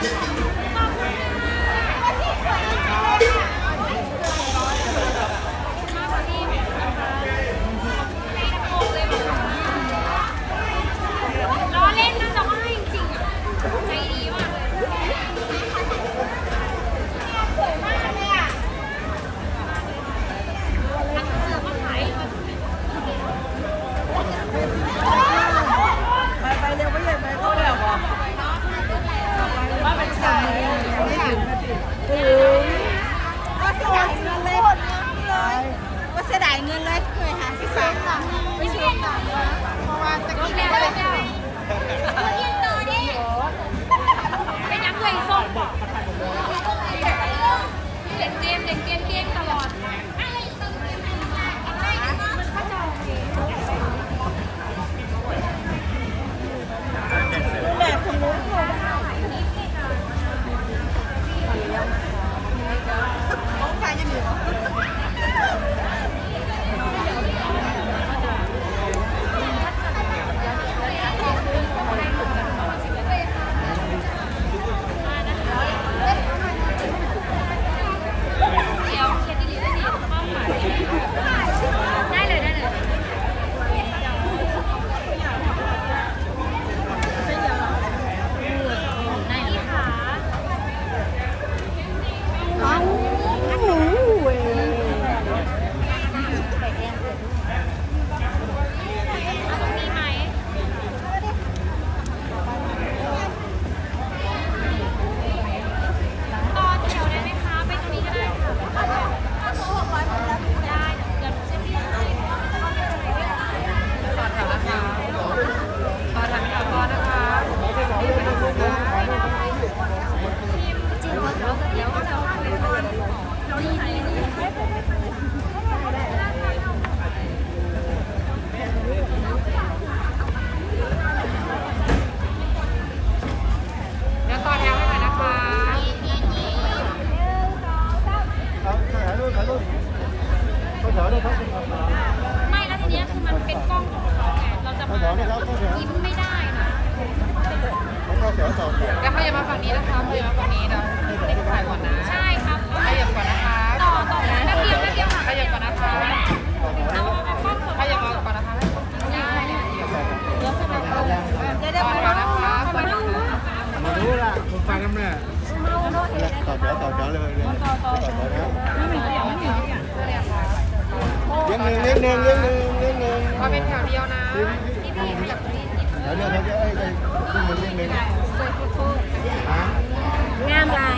Yeah. เงินเล้วเคยหาที่สามค่ะไปเช็คก่งนนะ แถวนะครับเข้าแถวยิ้มไม่ได้นะเข้าแถวต่อแถวเดี๋ยวขยับมาฝั่งนี้นะคะขยับมาฝั่งนี้เดี๋ยวเด็กถ่ายก่อนนะ ใช่ครับขยับก่อนนะคะ ต่อต่อนะแป๊บเดียวแป๊บเดียวค่ะขยับก่อนนะคะเอาเอากล้องสดขยับมาก่อนนะคะได้ได้เดี๋ยวก่อนก่อนนะคะก่อนนะคะมาดูล่ะผมฟังน้ำเนี่ยต่อแถวต่อแถวเลยเลยต่อต่อแถวนะเลี้ยงหนึ่งเลี้ยงหนึ่งเลี้ยงหนึ่งเลี้ยงหนึ่งก็เป็นแถวเดียวนะ แล้วเรื่องเขาจะเอ้ยเรื่องมันเรื่องเล็ก งามลาย